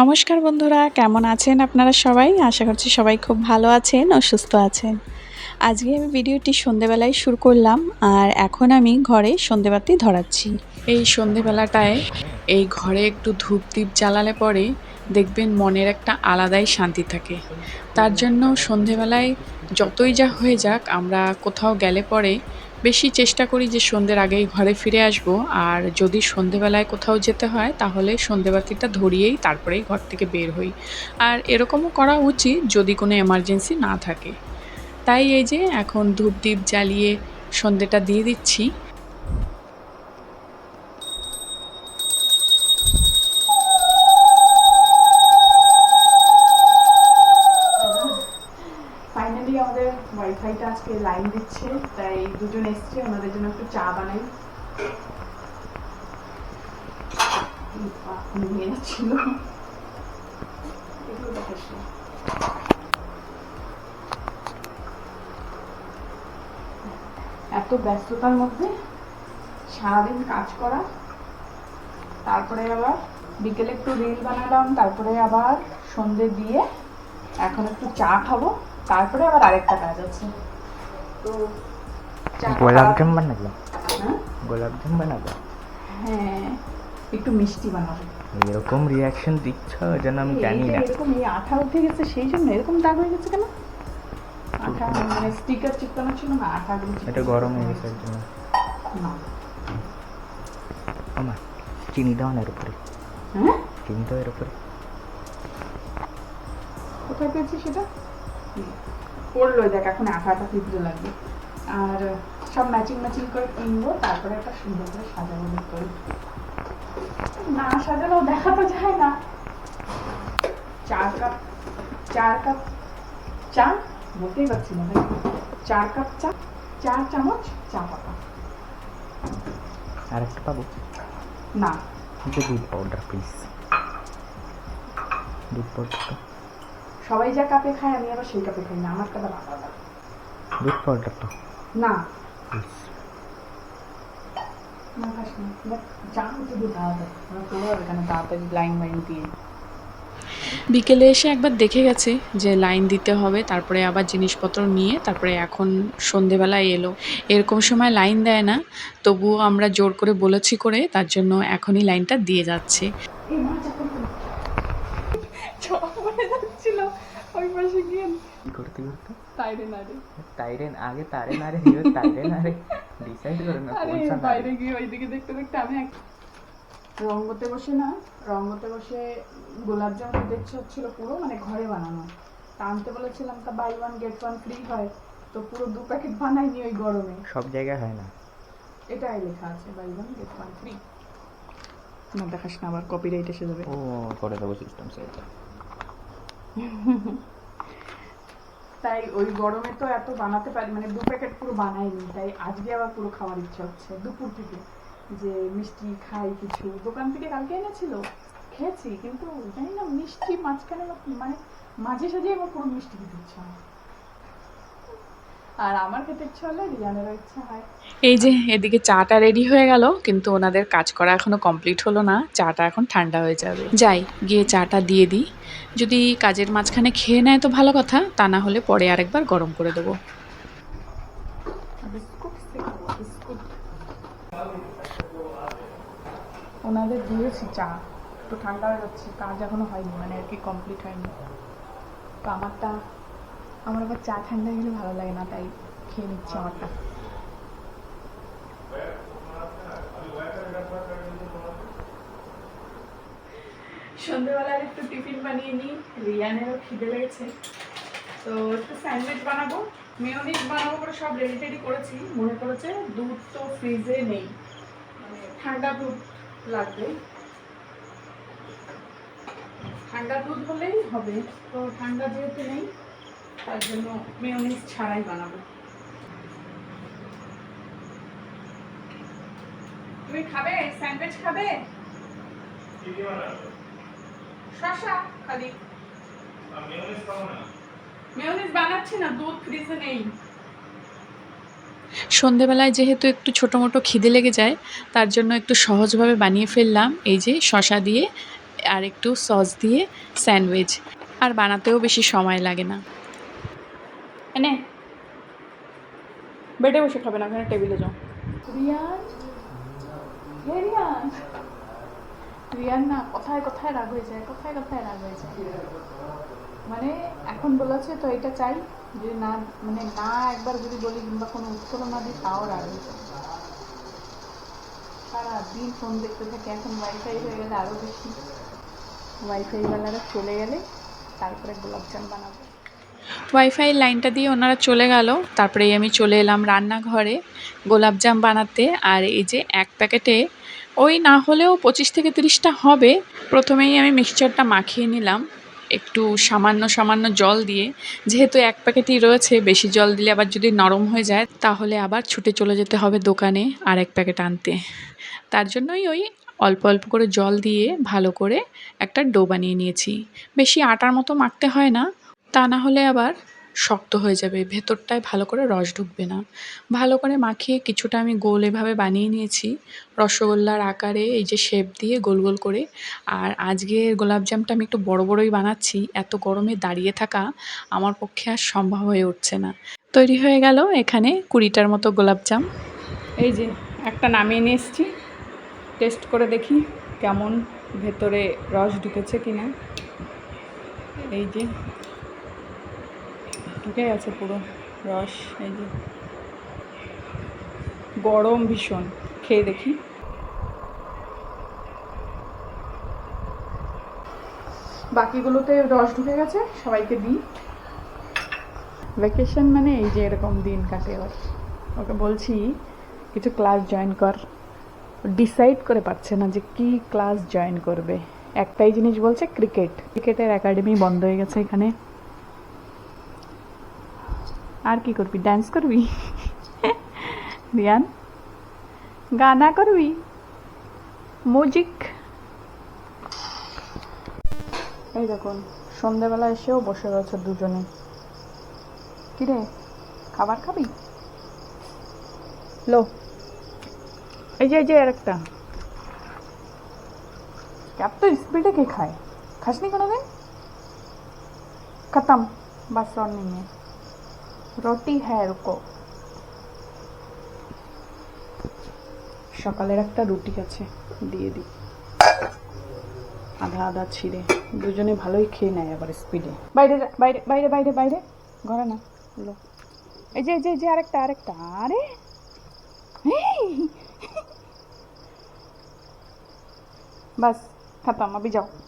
নমস্কার বন্ধুরা, কেমন আছেন আপনারা সবাই? আশা করছি সবাই খুব ভালো আছেন ও সুস্থ আছেন। আজকে আমি ভিডিওটি সন্ধেবেলায় শুরু করলাম আর এখন আমি ঘরে সন্ধেবাতি ধরাচ্ছি। এই সন্ধেবেলাটায় এই ঘরে একটু ধূপ দ্বীপ জ্বালালে পরে দেখবেন মনের একটা আলাদাই শান্তি থাকে। তার জন্য সন্ধেবেলায় যতই যা হয়ে যাক, আমরা কোথাও গেলে পরে বেশি চেষ্টা করি যে সন্ধ্যের আগেই ঘরে ফিরে আসব, আর যদি সন্ধেবেলায় কোথাও যেতে হয় তাহলে সন্ধেবাতিটা ধরিয়েই তারপরেই ঘর থেকে বের হই। আর এরকমও করা উচিত যদি কোনো এমার্জেন্সি না থাকে। তাই এই যে এখন ধূপ দ্বীপ জ্বালিয়ে সন্ধেটা দিয়ে দিচ্ছি আজকে লাইন দিচ্ছে, তাই দুজন এসছে, ওনাদের জন্য একটু চা বানাই। দেখাস এত ব্যস্ততার মধ্যে সারাদিন কাজ করা, তারপরে আবার বিকেলে একটু রিল বানালাম, তারপরে আবার সন্ধে দিয়ে এখন একটু চা খাব, তারপরে আবার আরেকটা কাজ আছে। তো চা গোলাপ খাওয়া- জাম বানাবো? হ্যাঁ? গোলাপ জাম বানাবো? হ্যাঁ একটু মিষ্টি বানাবো। এরকম রিয়াকশন দিচ্ছ যেন আমি জানি না। এরকম এই আঠা উঠে গেছে সেই জন্য এরকম দাগ হয়ে গেছে কেন? আঠা মানে স্টিকার চিপকানো ছিল না আঠাগুলো এটা গরম হয়ে গেছে জন্য। না। আমার চিনি দাও না এর উপরে। হ্যাঁ? চিনি দাও এর উপরে। কোথায় পেয়েছি সেটা? পড়ল দেখ এখন আঠা আঠা ফিরতে লাগবে। আর সব ম্যাচিং ম্যাচিং করে কিনবো তারপরে একটা সুন্দর করে সাজানো করে। না সাজানো দেখা তো যায় না। চার কাপ চার কাপ চা বলতেই পারছি না চার কাপ চা চার চামচ চা পাতা। আর একটা পাবো? না। দুধ পাউডার প্লিজ দুধ পাউডারটা সবাই যা কাপে খায় আমি আবার সেই কাপে খাই না আমার কাপে আলাদা। দুধ পাউডারটা না। না খাস চা তাড়াতাড়ি লাইন দিয়ে। বিকেলে এসে একবার দেখে গেছে যে লাইন দিতে হবে তারপরে আবার জিনিসপত্র নিয়ে তারপরে এখন সন্ধেবেলায় এলো। এরকম সময় লাইন দেয় না তবুও আমরা জোর করে বলেছি করে তার জন্য এখনই লাইনটা দিয়ে যাচ্ছে। যাচ্ছিল ওই পাশে গিয়ে। কি করতে করতে? তাইরে তাইরে আগে তারে না রে দিও তাইরে না ডিসাইড করে না বাইরে গিয়ে ওইদিকে দেখতে দেখতে আমি এক রঙ্গতে বসে না রঙ্গতে বসে গোলাপ জামুন দেখছে হচ্ছিল পুরো মানে ঘরে বানানো। তা আনতে বলেছিলাম তা buy one get one free হয় তো পুরো দু প্যাকেট বানাইনি ওই গরমে। সব জায়গায় হয় না। এটাই লেখা আছে buy one get one free না দেখাস না আবার কপিরাইট এসে যাবে। ও করে দেবো সিস্টেম সেট তাই ওই গরমে তো এত বানাতে পারি মানে দু প্যাকেট পুরো বানাইনি, তাই আজকে আবার পুরো খাওয়ার ইচ্ছা হচ্ছে। দুপুর থেকে যে মিষ্টি খাই কিছু, দোকান থেকে কালকে এনেছিল, খেয়েছি, কিন্তু জানি না মিষ্টি মাঝখানে মানে মাঝে সাঝে আমার পুরো মিষ্টি খেতে ইচ্ছা হয়। আর আমার খেতে ইচ্ছা হলে রিয়ানেরও ইচ্ছা হয়। এই যে এদিকে চাটা রেডি হয়ে গেল কিন্তু ওনাদের কাজ করা এখনও কমপ্লিট হলো না চাটা এখন ঠান্ডা হয়ে যাবে। যাই গিয়ে চাটা দিয়ে দিই। যদি কাজের মাঝখানে খেয়ে নেয় তো ভালো কথা তা না হলে পরে আরেকবার গরম করে দেবো। ওনাদের দিয়েছি চা। একটু ঠান্ডা হয়ে যাচ্ছে কাজ এখনও হয়নি মানে আর কি কমপ্লিট হয়নি। তো আমারটা আমার আবার চা ঠান্ডা হয়ে গেলে ভালো লাগে না, তাই খেয়ে নিচ্ছি আমারটা। সন্ধ্যেবেলার একটু টিফিন বানিয়ে নিই, রিয়ানেরও খিদে লেগেছে। তো একটু স্যান্ডউইচ বানাবো, মেয়নিজ বানাবো করে সব রেডি টেডি করেছি। মনে করেছে দুধ তো ফ্রিজে নেই। মানে ঠান্ডা দুধ লাগবে। ঠান্ডা দুধ হলেই হবে, তো ঠান্ডা যেহেতু নেই তার জন্য মেয়নিজ ছাড়াই বানাবো। তুমি খাবে? স্যান্ডউইচ খাবে? শশা খালি সন্ধেবেলায় যেহেতু একটু ছোটো মোটো খিদে লেগে যায়, তার জন্য একটু সহজভাবে বানিয়ে ফেললাম এই যে শশা দিয়ে আর একটু সস দিয়ে স্যান্ডউইচ। আর বানাতেও বেশি সময় লাগে না। এনে। বেডে বসে খাবে না ওখানে টেবিলে যাও। রিয়ান? হে রিয়ান? রিয়ান না, কোথায় কোথায় রাগ হয়ে যায়, কোথায় কোথায় রাগ হয়ে যায়। মানে এখন বলেছে তো এটা চাই, যে না মানে না একবার যদি বলি কিংবা কোনো উত্তর না দিই, তাও রাগ হয়ে যায়। সারাদিন ফোন দেখতে থাকে, এখন ওয়াইফাই হয়ে গেলে আরও বেশি। ওয়াইফাইওয়ালারা চলে গেলে তারপরে গোলাপজাম বানাবো। ওয়াইফাই লাইনটা দিয়ে ওনারা চলে গেল। তারপরে আমি চলে এলাম রান্নাঘরে গোলাপজাম বানাতে। আর এই যে এক প্যাকেটে, ওই না হলেও পঁচিশ থেকে তিরিশটা হবে। প্রথমেই আমি মিক্সচারটা মাখিয়ে নিলাম একটু সামান্য সামান্য জল দিয়ে। যেহেতু এক প্যাকেটই রয়েছে, বেশি জল দিলে আবার যদি নরম হয়ে যায়, তাহলে আবার ছুটে চলে যেতে হবে দোকানে আর এক প্যাকেট আনতে। তার জন্যই ওই অল্প অল্প করে জল দিয়ে ভালো করে একটা ডো বানিয়ে নিয়েছি। বেশি আটার মতো মাখতে হয় না তা না হলে আবার শক্ত হয়ে যাবে। ভেতরটায় ভালো করে রস ঢুকবে না। ভালো করে মাখিয়ে কিছুটা আমি গোল এভাবে বানিয়ে নিয়েছি। রসগোল্লার আকারে এই যে শেপ দিয়ে গোল গোল করে। আর আজকের গোলাপজামটা আমি একটু বড় বড়ই বানাচ্ছি। এত গরমে দাঁড়িয়ে থাকা আমার পক্ষে আর সম্ভব হয়ে উঠছে না। তৈরি হয়ে গেল এখানে কুড়িটার মতো গোলাপজাম এই যে একটা নামিয়ে নিয়ে এসেছি। টেস্ট করে দেখি কেমন ভেতরে রস ঢুকেছে কিনা। এই যে ঢুকে গেছে পুরো রস, এই যে। গরম ভীষণ, খেয়ে দেখি। বাকিগুলোতে রস ঢুকে গেছে, সবাইকে দিই। ভ্যাকেশন মানে এই যে এরকম দিন কাটে ওর ওকে বলছি, কিছু ক্লাস জয়েন কর। ডিসাইড করে পারছে না যে কি ক্লাস জয়েন করবে। একটাই জিনিস বলছে ক্রিকেট ক্রিকেটের একাডেমি বন্ধ হয়ে গেছে এখানে। আর কি করবি? ডান্স করবি? রিয়ান গানা করবি? মজিক এই দেখুন সন্ধ্যেবেলা এসেও বসে রয়েছে দুজনে। কিরে খাবার খাবি? লো। এই যে এই যে আর একটা ক্যাব তো স্পিডে কে খায়? খাসনি কোনোদিন? খতম। বাস অন নিয়ে রুটি হ্যাঁ রুকো। সকালের একটা রুটি আছে, দিয়ে দিই। আধা আধা ছিঁড়ে। দুজনে ভালোই খেয়ে নেয় আবার স্পিডে বাইরে বাইরে বাইরে বাইরে বাইরে। ঘরে না, লো। এই যে যে যে আরেকটা আরেকটা। আরে! বাস খতম আবি যাও।